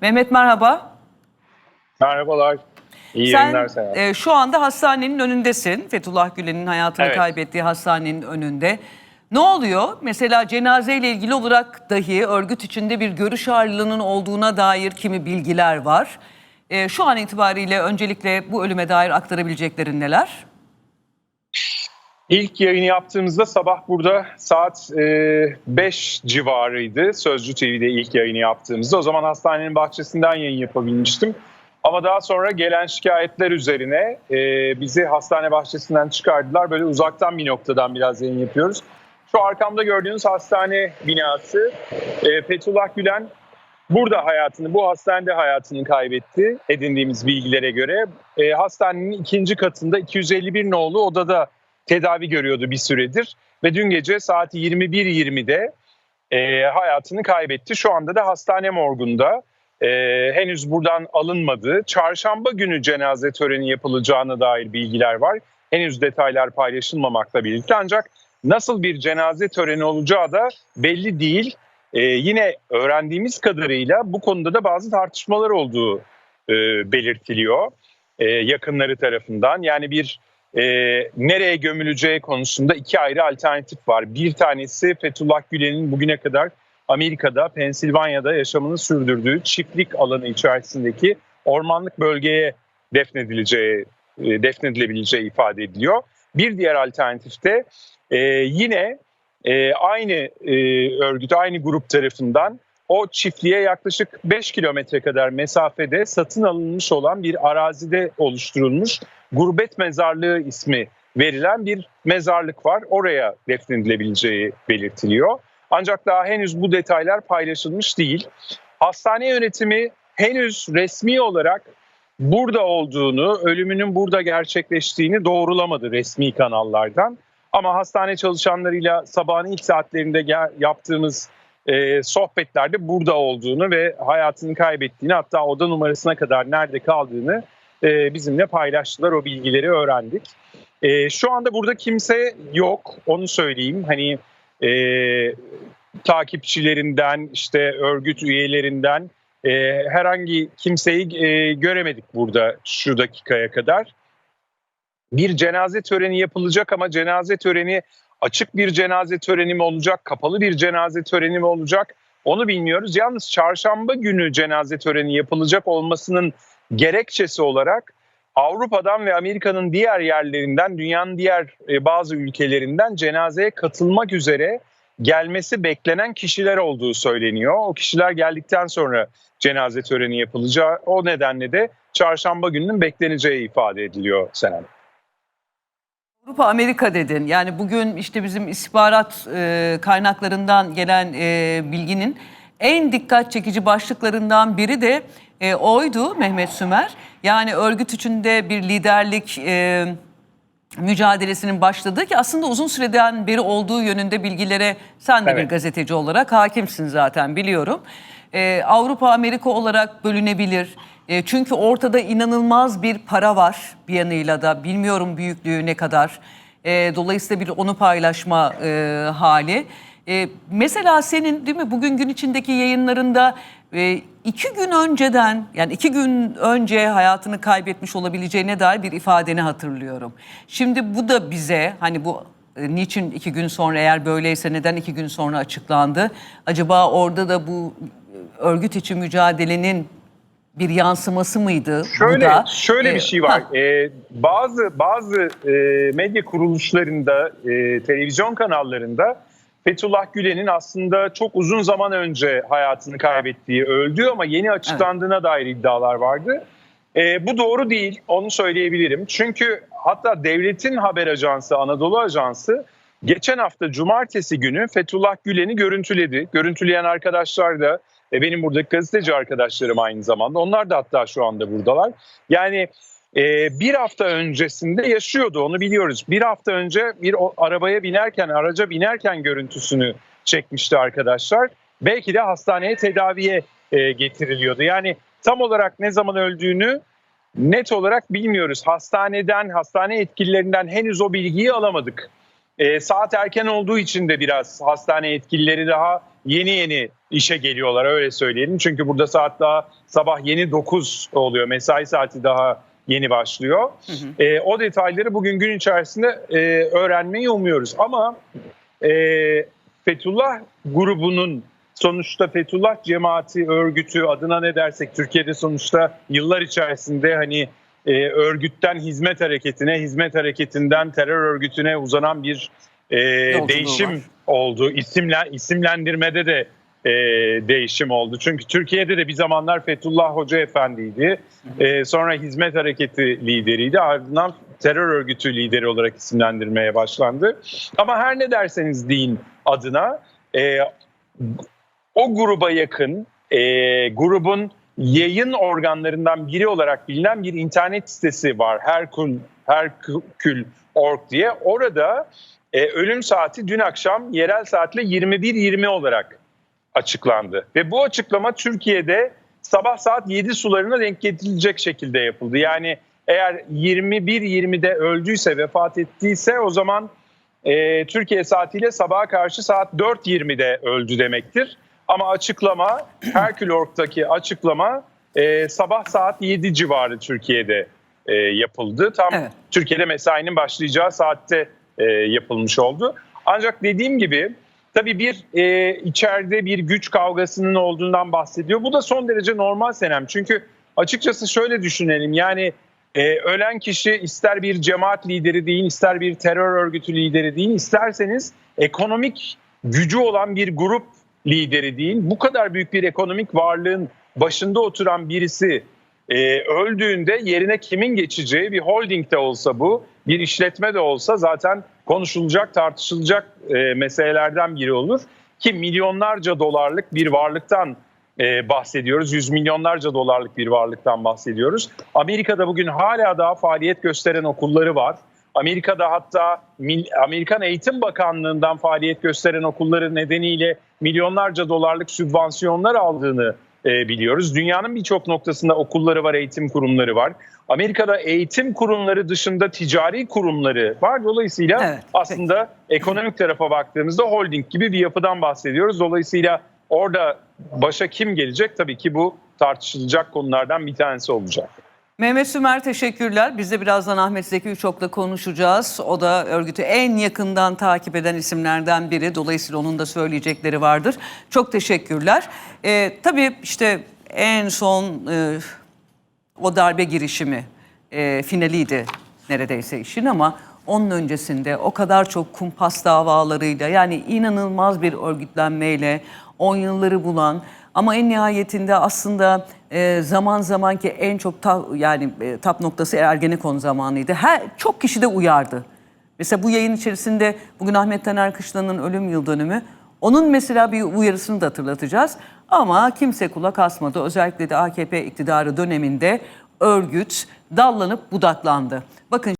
Mehmet merhaba. Merhabalar. İyi Sen yayınlar e, şu anda hastanenin önündesin. Fethullah Gülen'in hayatını Evet. kaybettiği hastanenin önünde. Ne oluyor? Mesela cenazeyle ilgili olarak dahi örgüt içinde bir görüş ayrılığının olduğuna dair kimi bilgiler var. E, şu an itibariyle öncelikle bu ölüme dair aktarabileceklerin neler? İlk yayını yaptığımızda sabah burada saat 5 civarıydı. Sözcü TV'de ilk yayını yaptığımızda. O zaman hastanenin bahçesinden yayın yapabilmiştim. Ama daha sonra gelen şikayetler üzerine e, bizi hastane bahçesinden çıkardılar. Böyle uzaktan bir noktadan biraz yayın yapıyoruz. Şu arkamda gördüğünüz hastane binası. E, Fethullah Gülen burada hayatını, bu hastanede hayatını kaybetti edindiğimiz bilgilere göre. E, hastanenin ikinci katında 251 nolu odada tedavi görüyordu bir süredir. Ve dün gece saat 21.20'de e, hayatını kaybetti. Şu anda da hastane morgunda. E, henüz buradan alınmadı. Çarşamba günü cenaze töreni yapılacağına dair bilgiler var. Henüz detaylar paylaşılmamakla birlikte ancak nasıl bir cenaze töreni olacağı da belli değil. E, yine öğrendiğimiz kadarıyla bu konuda da bazı tartışmalar olduğu e, belirtiliyor e, yakınları tarafından. Yani bir e, nereye gömüleceği konusunda iki ayrı alternatif var. Bir tanesi Fethullah Gülen'in bugüne kadar Amerika'da, Pensilvanya'da yaşamını sürdürdüğü çiftlik alanı içerisindeki ormanlık bölgeye defnedileceği, e, defnedilebileceği ifade ediliyor. Bir diğer alternatif de e, yine e, aynı e, örgüt, aynı grup tarafından o çiftliğe yaklaşık 5 kilometre kadar mesafede satın alınmış olan bir arazide oluşturulmuş gurbet mezarlığı ismi verilen bir mezarlık var. Oraya defnedilebileceği belirtiliyor. Ancak daha henüz bu detaylar paylaşılmış değil. Hastane yönetimi henüz resmi olarak burada olduğunu, ölümünün burada gerçekleştiğini doğrulamadı resmi kanallardan. Ama hastane çalışanlarıyla sabahın ilk saatlerinde yaptığımız e, sohbetlerde burada olduğunu ve hayatını kaybettiğini hatta oda numarasına kadar nerede kaldığını e, bizimle paylaştılar. O bilgileri öğrendik. E, şu anda burada kimse yok onu söyleyeyim. Hani e, takipçilerinden işte örgüt üyelerinden e, herhangi kimseyi e, göremedik burada şu dakikaya kadar. Bir cenaze töreni yapılacak ama cenaze töreni açık bir cenaze töreni mi olacak, kapalı bir cenaze töreni mi olacak onu bilmiyoruz. Yalnız çarşamba günü cenaze töreni yapılacak olmasının gerekçesi olarak Avrupa'dan ve Amerika'nın diğer yerlerinden, dünyanın diğer e, bazı ülkelerinden cenazeye katılmak üzere gelmesi beklenen kişiler olduğu söyleniyor. O kişiler geldikten sonra cenaze töreni yapılacağı o nedenle de çarşamba gününün bekleneceği ifade ediliyor Senem. Avrupa Amerika dedin. Yani bugün işte bizim istihbarat e, kaynaklarından gelen e, bilginin en dikkat çekici başlıklarından biri de e, oydu Mehmet Sümer. Yani örgüt içinde bir liderlik e, mücadelesinin başladığı ki aslında uzun süreden beri olduğu yönünde bilgilere sen de bir Evet. gazeteci olarak hakimsin zaten biliyorum. Ee, Avrupa Amerika olarak bölünebilir. Ee, çünkü ortada inanılmaz bir para var bir yanıyla da bilmiyorum büyüklüğü ne kadar. Ee, dolayısıyla bir onu paylaşma e, hali. Ee, mesela senin değil mi bugün gün içindeki yayınlarında e, iki gün önceden yani iki gün önce hayatını kaybetmiş olabileceğine dair bir ifadeni hatırlıyorum. Şimdi bu da bize hani bu e, niçin iki gün sonra eğer böyleyse neden iki gün sonra açıklandı? Acaba orada da bu e, örgüt içi mücadelenin bir yansıması mıydı bu Şöyle da? şöyle bir şey var. ha, Ee, bazı bazı e, medya kuruluşlarında, e, televizyon kanallarında Fethullah Gülen'in aslında çok uzun zaman önce hayatını kaybettiği, öldüğü ama yeni açıklandığına dair iddialar vardı. Ee, bu doğru değil, onu söyleyebilirim. Çünkü hatta devletin haber ajansı, Anadolu Ajansı geçen hafta cumartesi günü Fethullah Gülen'i görüntüledi. Görüntüleyen arkadaşlar da e, benim buradaki gazeteci arkadaşlarım aynı zamanda. Onlar da hatta şu anda buradalar. Yani e, bir hafta öncesinde yaşıyordu onu biliyoruz. Bir hafta önce bir arabaya binerken, araca binerken görüntüsünü çekmişti arkadaşlar. Belki de hastaneye tedaviye e, getiriliyordu. Yani tam olarak ne zaman öldüğünü net olarak bilmiyoruz. Hastaneden, hastane yetkililerinden henüz o bilgiyi alamadık. e, saat erken olduğu için de biraz hastane yetkilileri daha yeni yeni işe geliyorlar öyle söyleyelim. Çünkü burada saat daha sabah yeni 9 oluyor. Mesai saati daha yeni başlıyor. E, o detayları bugün gün içerisinde e, öğrenmeyi umuyoruz. Ama e, Fethullah grubunun sonuçta Fethullah cemaati örgütü adına ne dersek Türkiye'de sonuçta yıllar içerisinde hani e, örgütten hizmet hareketine, hizmet hareketinden terör örgütüne uzanan bir e, değişim var. oldu. İsimle, isimlendirmede de e, değişim oldu. Çünkü Türkiye'de de bir zamanlar Fethullah Hoca Efendi'ydi. E, sonra hizmet hareketi lideriydi. Ardından terör örgütü lideri olarak isimlendirmeye başlandı. Ama her ne derseniz deyin adına e, o gruba yakın e, grubun yayın organlarından biri olarak bilinen bir internet sitesi var. Herkül, Herkül.org diye. Orada e, ölüm saati dün akşam yerel saatle 21.20 olarak açıklandı. Ve bu açıklama Türkiye'de sabah saat 7 sularına denk getirilecek şekilde yapıldı. Yani eğer 21.20'de öldüyse, vefat ettiyse o zaman e, Türkiye saatiyle sabaha karşı saat 4.20'de öldü demektir. Ama açıklama, Herkül.org'daki açıklama e, sabah saat 7 civarı Türkiye'de e, yapıldı. Tam Evet. Türkiye'de mesainin başlayacağı saatte e, yapılmış oldu. Ancak dediğim gibi tabii bir e, içeride bir güç kavgasının olduğundan bahsediyor. Bu da son derece normal Senem. Çünkü açıkçası şöyle düşünelim yani e, ölen kişi ister bir cemaat lideri değil, ister bir terör örgütü lideri değil, isterseniz ekonomik gücü olan bir grup lideri değil. Bu kadar büyük bir ekonomik varlığın başında oturan birisi e, öldüğünde yerine kimin geçeceği bir holding de olsa bu, bir işletme de olsa zaten konuşulacak, tartışılacak e, meselelerden biri olur. Ki milyonlarca dolarlık bir varlıktan e, bahsediyoruz. Yüz milyonlarca dolarlık bir varlıktan bahsediyoruz. Amerika'da bugün hala daha faaliyet gösteren okulları var. Amerika'da hatta Amerikan Eğitim Bakanlığı'ndan faaliyet gösteren okulları nedeniyle milyonlarca dolarlık sübvansiyonlar aldığını biliyoruz. Dünyanın birçok noktasında okulları var, eğitim kurumları var. Amerika'da eğitim kurumları dışında ticari kurumları var. Dolayısıyla Evet, aslında ekonomik tarafa baktığımızda holding gibi bir yapıdan bahsediyoruz. Dolayısıyla orada başa kim gelecek? Tabii ki bu tartışılacak konulardan bir tanesi olacak. Mehmet Sümer teşekkürler. Biz de birazdan Ahmet Zeki Üçok'la konuşacağız. O da örgütü en yakından takip eden isimlerden biri. Dolayısıyla onun da söyleyecekleri vardır. Çok teşekkürler. Ee, tabii işte en son e, o darbe girişimi e, finaliydi neredeyse işin ama onun öncesinde o kadar çok kumpas davalarıyla yani inanılmaz bir örgütlenmeyle 10 yılları bulan ama en nihayetinde aslında e, zaman zaman ki en çok ta- yani e, tap noktası Ergenekon zamanıydı. Her çok kişi de uyardı. Mesela bu yayın içerisinde bugün Ahmet Taner Kışlan'ın ölüm yıl dönümü. Onun mesela bir uyarısını da hatırlatacağız. Ama kimse kulak asmadı. Özellikle de AKP iktidarı döneminde örgüt dallanıp budaklandı. Bakın